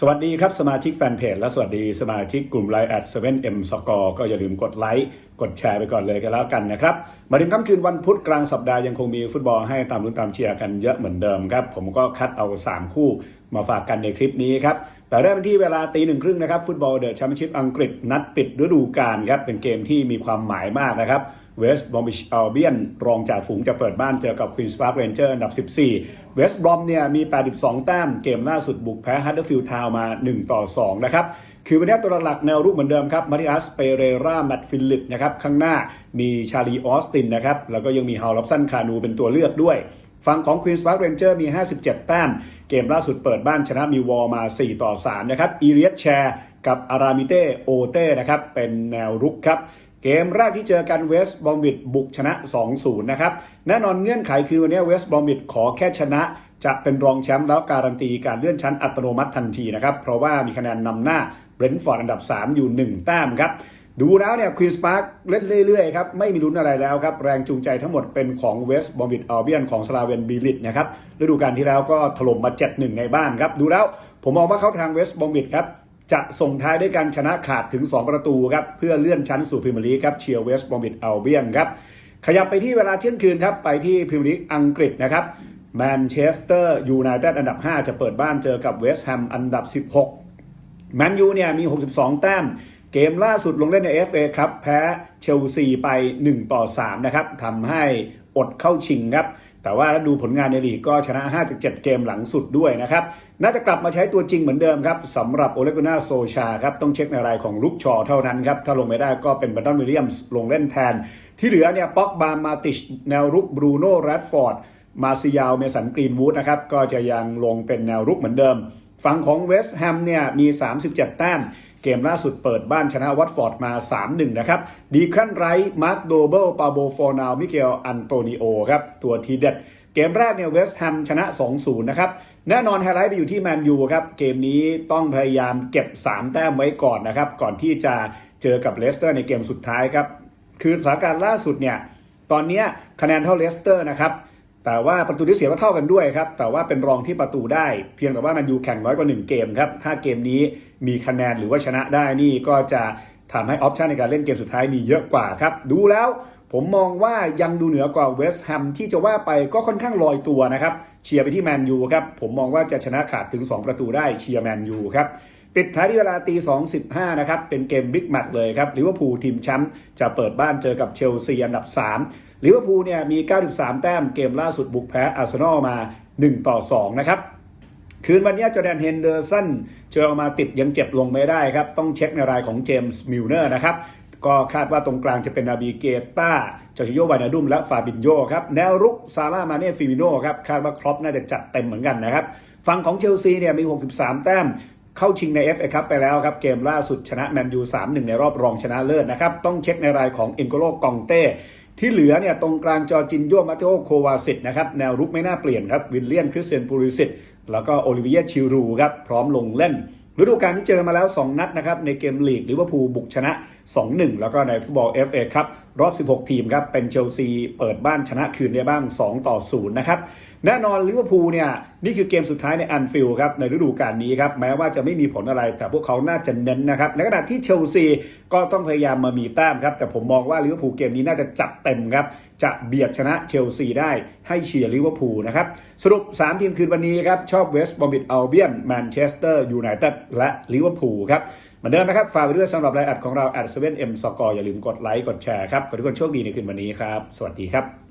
สวัสดีครับ สมาชิกแฟนเพจและสวัสดีสมาชิกกลุ่มไลน์แอดเซเว่นเอ็มสกอก็อย่าลืมกดไลค์กดแชร์ไปก่อนเลยกันแล้วกันนะครับ มาถึงค่ำคืนวันพุธกลางสัปดาห์ยังคงมีฟุตบอลให้ตามลุ้นตามเชียร์กันเยอะเหมือนเดิมครับ ผมก็คัดเอา 3 คู่มาฝากกันในคลิปนี้ครับแต่เริ่มที่เวลาตีหนึ่งครึ่งนะครับ ฟุตบอลเดอะแชมเปี้ยนชิพอังกฤษนัดปิดฤดูกาลครับเป็นเกมที่มีความหมายมากนะครับ เวสต์บอมบิชอัลเบียนรองจ่าฝูงจะเปิดบ้านเจอกับควีนส์พาร์คเรนเจอร์อันดับ 14 เวสต์บอมเนี่ยมี 82 แต้ม เกมล่าสุดบุกแพ้ฮัตเตอร์ฟิลด์ทาวน์มา 1 ต่อ 2 นะครับ คือวันนี้ตัวหลักแนวรุกเหมือนเดิมครับ มาริอัส เปเรราแมตฟิลิปนะครับ ข้างหน้ามีชาลีออสตินนะครับ แล้วก็ยังมีฮาวลับสันคานูเป็นตัวเลือกด้วยฝั่งของ Queen's Park Ranger มี 57 แต้ม เกมล่าสุดเปิดบ้านชนะมีวอลมา 4 ต่อ 3 นะครับ อีเลียสแชร์กับอารามิเตโอเต้นะครับ เป็นแนวรุกครับ เกมแรกที่เจอกันเวสต์บอมบิดบุกชนะ 2-0 นะครับ แน่นอนเงื่อนไขคือวันนี้เวสต์บอมบิดขอแค่ชนะ จะเป็นรองแชมป์แล้วการันตีการเลื่อนชั้นอัตโนมัติทันทีนะครับ เพราะว่ามีคะแนนนำหน้าเบรนท์ฟอร์ดอันดับ 3 อยู่ 1 แต้มครับ ดูแล้วเนี่ยควีนส์พาร์คเล่นเรื่อยๆครับ ไม่มีลุ้นอะไรแล้วครับ แรงจูงใจทั้งหมดเป็นของเวสต์บอมบิดอัลเบียนของสลาเวนบีลิตนะครับฤดูกาลที่แล้วก็ถล่มมา 7-1 ในบ้านครับดูแล้วผมมองว่าเข้าทางเวสต์บอมบิดครับ จะส่งท้ายด้วยการชนะขาดถึง 2 ประตูครับเพื่อเลื่อนชั้นสู่พรีเมียร์ลีกครับเชียร์เวสต์บอมบิดอัลเบียนครับขยับไปที่เวลาเที่ยงคืนครับไปที่พรีเมียร์ลีกอังกฤษนะครับแมนเชสเตอร์ยูไนเต็ดอันดับ 5 จะเปิดบ้านเจอกับเวสต์แฮมอันดับ 16 แมนยูเนี่ยมี 62 แต้ม เกมล่าสุดลงเล่นใน FA ครับแพ้เชลซีไป 1 ต่อ 3 นะครับทำให้อดเข้าชิงครับ แต่ว่าถ้าดูผลงานในลีกก็ชนะ 5-7 เกมหลังสุดด้วยนะครับ น่าจะกลับมาใช้ตัวจริงเหมือนเดิมครับสำหรับโอเลกุน่าโซชาครับ ต้องเช็คในรายของลุกชอเท่านั้นครับ ถ้าลงไม่ได้ก็เป็นบัตตันวิลเลียมส์ลงเล่นแทน ที่เหลือเนี่ยป็อกบามาติชแนวรุกบรูโน่แรดฟอร์ดมาซิยาวเมสันกรีนวูดนะครับก็จะยังลงเป็นแนวรุกเหมือนเดิม ฝั่งของเวสต์แฮมเนี่ยมี 37 แต้ม เกมล่าสุดเปิดบ้านชนะวัตฟอร์ดมา 3-1 นะครับ ดีครั้นไรมาร์คโดเบิลปาโบฟอร์นาว มิเกล อันโตนิโอครับ ตัวทีเด็ด เกมแรกเนี่ยเวสต์แฮมชนะ 2-0 นะครับ แน่นอนไฮไลท์ไปอยู่ที่แมนยูครับ เกมนี้ต้องพยายามเก็บ 3 แต้มไว้ก่อนนะครับ ก่อนที่จะเจอกับเลสเตอร์ในเกมสุดท้ายครับ คือสถานการณ์ล่าสุดเนี่ย ตอนนี้คะแนนเท่าเลสเตอร์นะครับ แต่ว่าประตูที่เสียก็เท่ากันด้วยครับ แต่ว่าเป็นรองที่ประตูได้ เพียงแต่ว่ามันยูแข่งน้อยกว่า 1 เกมครับ ถ้าเกมนี้มีคะแนนหรือว่าชนะได้นี่ก็จะทำให้ออปชันในการเล่นเกมสุดท้ายมีเยอะกว่าครับ ดูแล้วผมมองว่ายังดูเหนือกว่าเวสต์แฮมที่จะว่าไปก็ค่อนข้างลอยตัวนะครับ เชียร์ไปที่แมนยูครับ ผมมองว่าจะชนะขาดถึง 2 ประตูได้เชียร์แมนยูครับ ปิดท้ายที่เวลาตี2.15นะครับเป็นเกมบิ๊กแมตช์เลยครับลิเวอร์พูลทีมแชมป์จะเปิดบ้านเจอกับเชลซีอันดับ3ลิเวอร์พูลเนี่ยมี 93 แต้มเกมล่าสุดบุกแพ้อาร์เซนอลมา 1 ต่อ 2 นะครับ คืนวันนี้จอแดนเฮนเดอร์สันเจอมาติดยังเจ็บลงไม่ได้ครับ ต้องเช็คในรายของเจมส์มิลเนอร์นะครับ ก็คาดว่าตรงกลางจะเป็นนาบีเกต้าจอร์จิโยวานาดุมและฟาบินโยครับ แนวรุกซาร่ามาเน่ฟิมิโนครับ คาดว่าครอปน่าจะจัดเต็มเหมือนกันนะครับ ฝั่งของเชลซีเนี่ยมี 63 แต้ม เข้าชิงใน FA ครับไปแล้วครับ เกมล่าสุดชนะแมนยู3-1 ในรอบรองชนะเลิศนะครับ ต้องเช็คในรายของเอ็นโกโลกองเต้ที่เหลือเนี่ยตรงกลางจอจินโยมาเตโอโควาสิตนะครับ แนวรุกไม่น่าเปลี่ยนครับ วินเลียนคริสเตียนปูริสิตแล้วก็โอลิเวียชิรูครับ พร้อมลงเล่นฤดูกาลที่เจอมาแล้ว 2 นัดนะครับ ในเกมลีกลิเวอร์พูลบุกชนะ 2-1 แล้วก็ในฟุตบอล FA ครับรอบ 16 ทีมครับเป็นเชลซีเปิดบ้านชนะคืนได้บ้าง 2 ต่อ 0 นะครับ แน่นอนลิเวอร์พูลเนี่ย นี่คือเกมสุดท้ายในอันฟิลครับ ในฤดูกาลนี้ครับ แม้ว่าจะไม่มีผลอะไร แต่พวกเขาน่าจะเน้นนะครับ ในขณะที่เชลซีก็ต้องพยายามมามีแต้มครับ แต่ผมมองว่าลิเวอร์พูลเกมนี้น่าจะจัดเต็มครับ จะเบียดชนะเชลซีได้ให้เชียร์ลิเวอร์พูลนะครับสรุป 3 ทีมคืนวันนี้ครับชอบเวสต์บอมบิดอัลเบียนแมนเชสเตอร์ยูไนเต็ดและลิเวอร์พูลครับเหมือนเดิมนะครับฝากไปด้วยสำหรับรายอัดของเรา at 7 m สกอร์อย่าลืมกดไลค์กดแชร์ครับขอทุกคนโชคดีในคืนวันนี้ครับ สวัสดีครับ